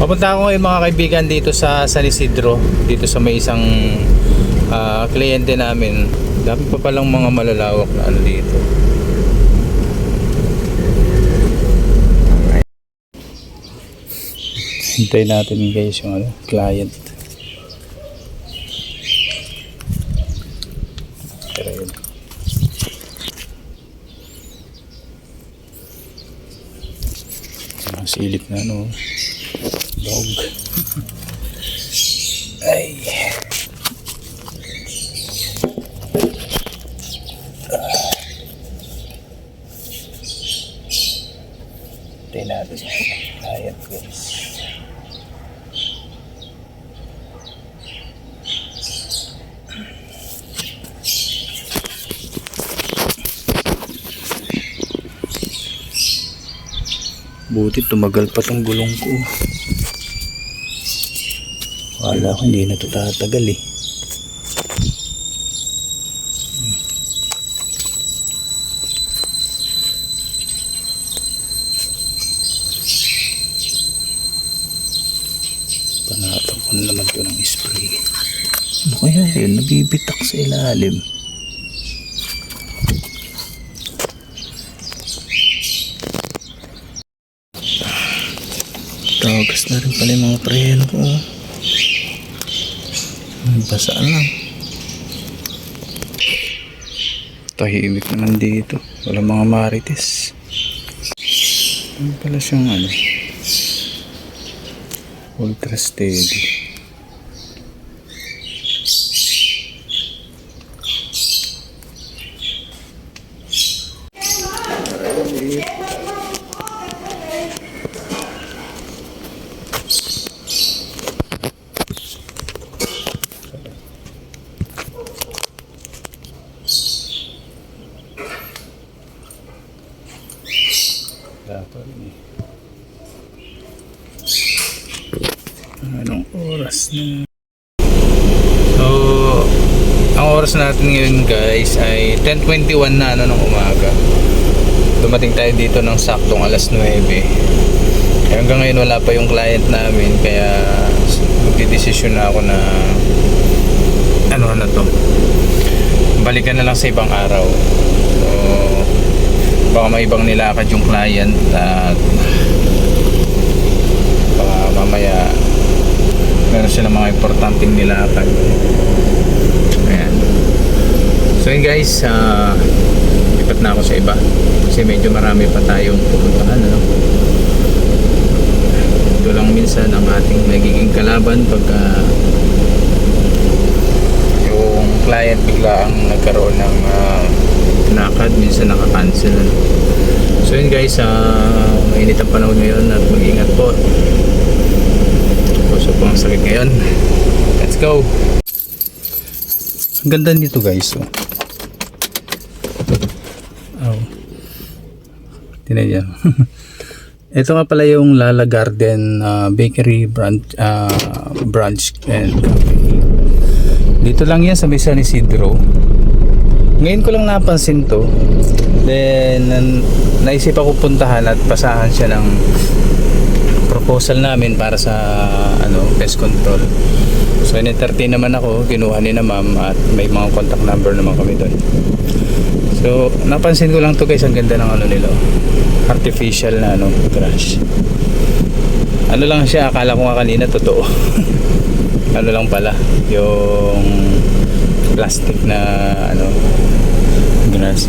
Papunta ako ngayon mga kaibigan dito sa San Isidro, dito sa may isang ah, kliyente namin. Dami pa palang mga malalawak na ano dito. Hintay natin guys yung ano, client. Ang silip na ano. Dog. Ay. Natin yung client guys. Buti tumagal pa tong gulong ko. Wala ko hindi na ito tatagal eh. Panatang naman to ng spray. Ano kaya yun? Nabibitak sa ilalim. Tagas na rin pala yung mga preno ko. Ay, Basaan lang. Tahimik naman dito. Wala mga marites. Ano pala siyang ano? Ultra steady. Dapat eh. Anong oras na? So, ang oras natin ngayon guys ay 10.21 na ano ng umaga. Dumating tayo dito ng saktong alas 9. Eh, hanggang ngayon wala pa yung client namin kaya magdidesisyon na ako na ano na to balikan na lang sa ibang araw baka may ibang nilakad yung client at baka mamaya meron silang mga importanteng nilakad. Ayan. So yun guys ah lipat na ako sa iba. Kasi medyo marami pa tayong pupuntahan ano? ito lang minsan ang ating nagiging kalaban pagka yung client bigla ang nagkaroon ng uh, nakad minsan nakakancel so yun guys uh, mainit ang panahon ngayon at mag-ingat po puso po ang sakit ngayon let's go ang ganda nito guys oh. oh. tinan niya ito nga pala yung Lala Garden uh, Bakery branch, uh, branch and company dito lang yan sa may San Isidro. Ngayon ko lang napansin to. Then, naisip ako puntahan at pasahan siya ng proposal namin para sa ano pest control. So, in-entertain naman ako. Kinuha ni na ma'am at may mga contact number naman kami doon. So, napansin ko lang to guys. Ang ganda ng ano nila. Artificial na ano, grass. Ano lang siya, akala ko nga kanina totoo. ano lang pala yung plastic na ano grass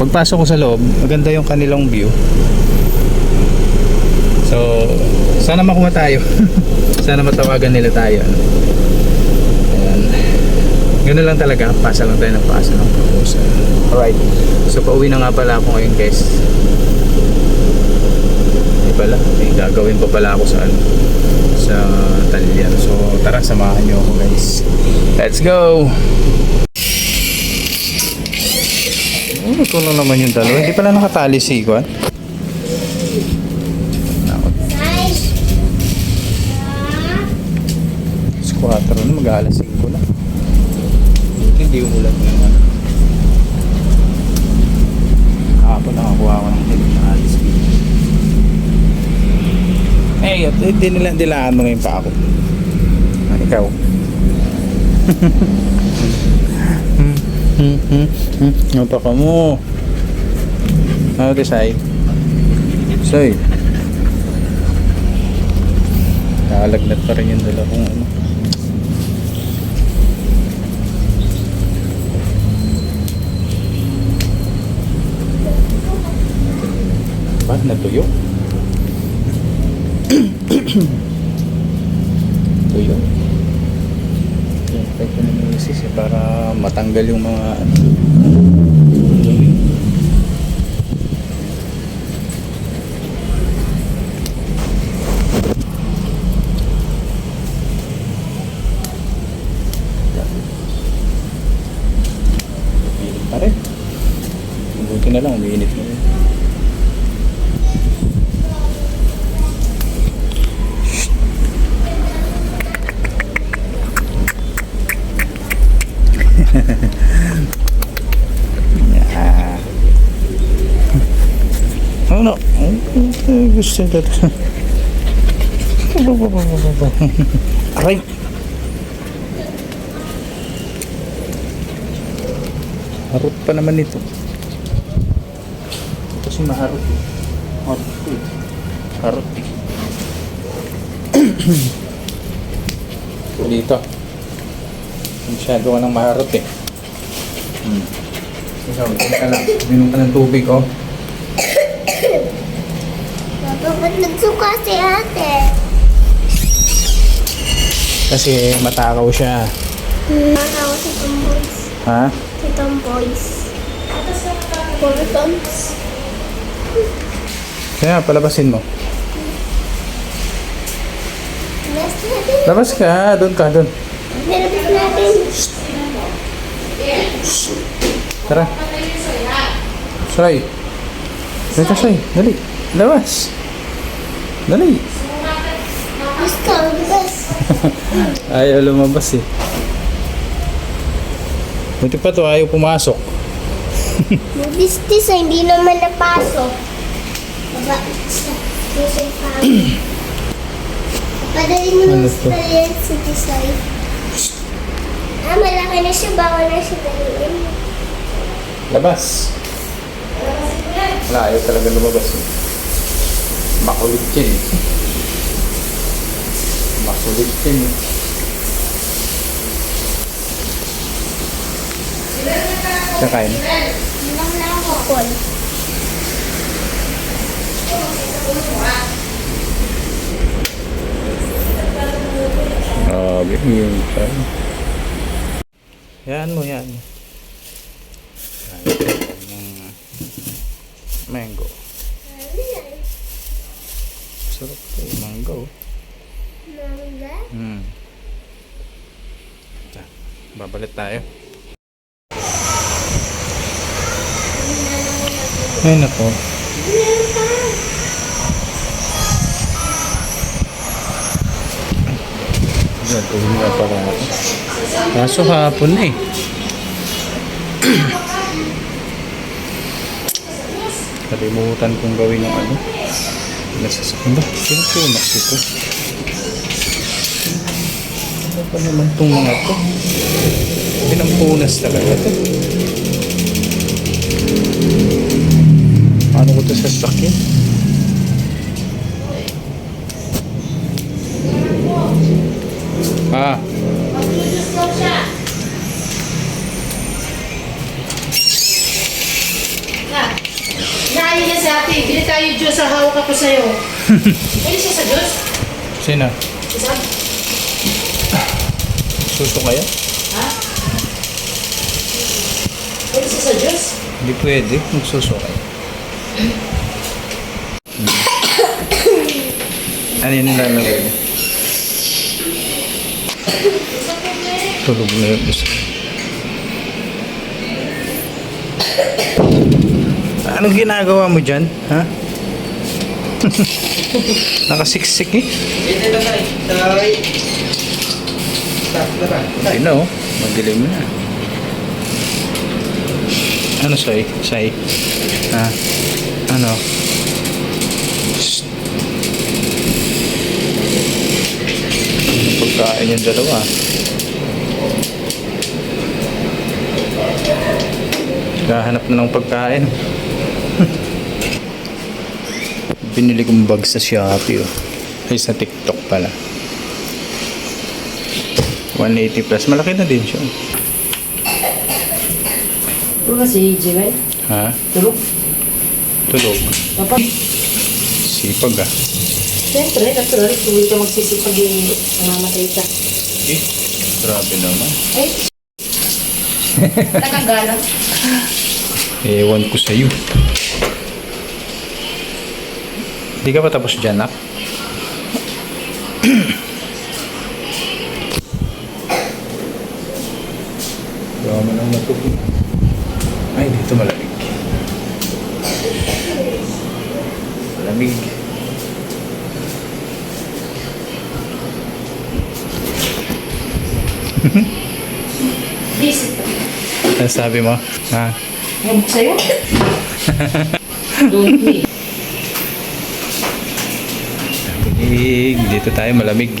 pagpasok ko sa loob maganda yung kanilang view. So sana makuha tayo. Sana matawagan nila tayo. Ayan. Ganun lang talaga. Pasa lang tayo ng pasa ng proposal. Alright. So pauwi na nga pala ako ngayon guys. Hindi pala. May gagawin pa pala ako sa ano sa Talyan. So tara samahan niyo ako guys. Let's go. Oh, ito na naman yung dalawa. Hindi pala nakatali si Kwan. Squatter na mag-aalas 5 na. Hindi umulan na naman. Kahapon nakakuha ko ng hilig na alis at hindi nila dilaan mo ngayon pa ako. Ikaw. Hmm, hmm, hmm. Ano ka mo? Ano ka, Sai? Sai? Nakalagnat pa rin yung dala kong ano. Ba? Natuyo? Tuyo. Kahit ko ng misis eh, para matanggal yung mga ano. Buti na lang, umiinit na Yeah. Oh no. Gusto ko. Aray. Harot pa naman ito. Kasi maharot eh. Harot eh. Harot eh. Dito. Masyado ka ng maharot eh. Hmm. Ikaw, dito ka lang. Minom ka ng tubig oh. Papa, ba't nagsuka si ate? Kasi matakaw siya. Nakaw si Tomboys. Ha? Si Tomboys. Four tons. Kaya palabasin mo. Labas ka, doon ka, doon. Nilabas natin. Tara. Say. Dito, Say. Dali. Labas. Dali. Basta, labas. Ayaw lumabas eh. Buti pa to, ayaw pumasok. Mabistis ay hindi naman napasok. Baba, isa. Padali mo Ano to? stallion si Tisay. Ah, malaki na siya. Bawal na siya daliin. Labas. Wala, ayaw talaga lumabas eh. Makulit yan eh. Makulit yan eh. Kakain. Lang na ako. Paul. Grabe, yun pa. Yan mo, yan ng mango. Sarap to, yung mango. Mangga? Hmm. Ta, Babalit tayo. Ay, nako. Pa. Gagawin nga pala ako. Kaso hapon na eh. Kalimutan kong gawin yung ano. Nasasakyan ba? Pinupunak ito. Ano pa naman itong mga to? Pinampunas talaga to. Paano ko ito sasakyan? Ah, tayo Diyos sa hawak ako sa'yo. Pwede siya sa Diyos? sino? Isa? Suso kaya? Ha? Pwede siya sa Diyos? Hindi pwede. Magsuso kayo. ano yun nilalagay mo? Tulog na yung isa. Anong ginagawa mo dyan? Ha? Nakasiksik eh. Hindi na oh. Madilim na. Ano say? Say? Ha? Ano? Shh. Kakain yung dalawa. Kahanap na ng pagkain. Binili kong bag sa Shopee. Oh. Ay, sa TikTok pala. 180 plus. Malaki na din siya. Ito kasi, Jimmy. Ha? Tulog. Tulog. Papa. Sipag ah. Siyempre, natural. Hindi ka magsisipag yung namamatay ka. Eh, grabe naman. Ay, nakagala. Ewan ko sa'yo. Hindi ka pa tapos dyan, nak? Gawa mo lang natubig. Ay, dito malamig. Malamig. Visit. Ano sabi mo? Ha? Ko sa'yo. Don't me. malamig. Dito tayo malamig.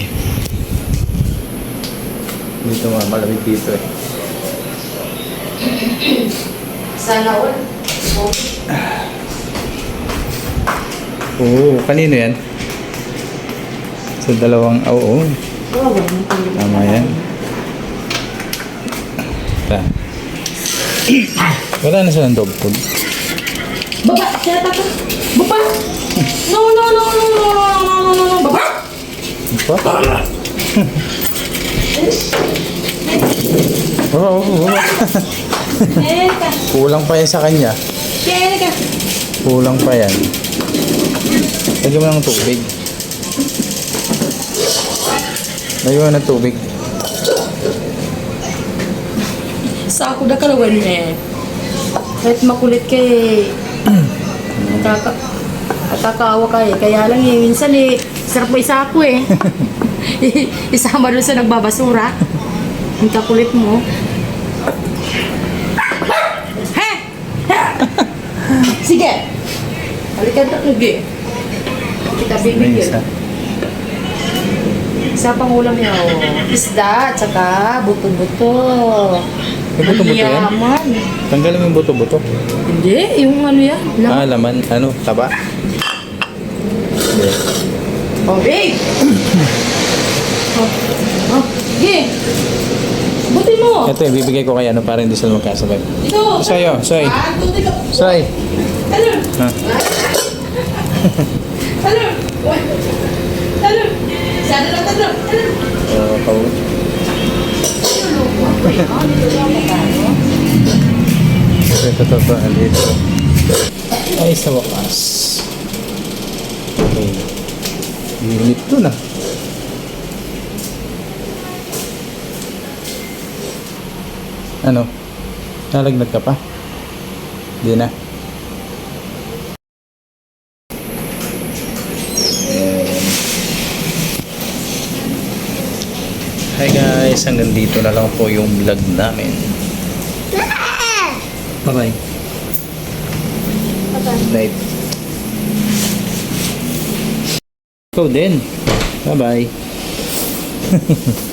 Dito nga, malamig dito eh. Sana all. Oo, oh, kanino yan? Sa dalawang, oo. Oh, oh. Tama yan. Ta. Wala na silang dog food. Baba! Sinata ko! Baba! No, no, no, no, no! Apa? Oo, oo! Kulang pa yan sa kanya. Kulang pa yan. Lagyan mo ng tubig. Lagyan mo ng tubig. Sa ako na kalawan eh. Kahit makulit kay Nakaka... Nakakaawa ka eh. Kaya lang eh, minsan eh, sarap mo isa ako eh. Isama doon sa nagbabasura. Ang kakulit mo. He! Sige! Balikan ka tugi. Kita May bibigyan. isa. Pang ulam niya, oh. Isda, tsaka buto-buto. May buto-buto yan? Yaman. Tanggalin mo yung buto-buto. Hindi, yung ano yan. Lam- Ah, laman. Ano? Taba? Hindi. Oh, babe! oh, oh, sige! Buti mo! Ito, ibibigay ko kay ano para hindi sila magkasabay. Ito! Sa'yo, Soy. Ah, tuti ka! Soy. Ano? Ha? Ano? Ano? Sana lang tatlo! Ano? Uh, pau. Ito, ito, ito. Dito. Ay, sa wakas. Init to na. Ano? Nalagnat ka pa? Hindi na. Hi guys, hanggang dito na lang po yung vlog namin. Bye-bye. Good night. Ikaw din. Bye-bye.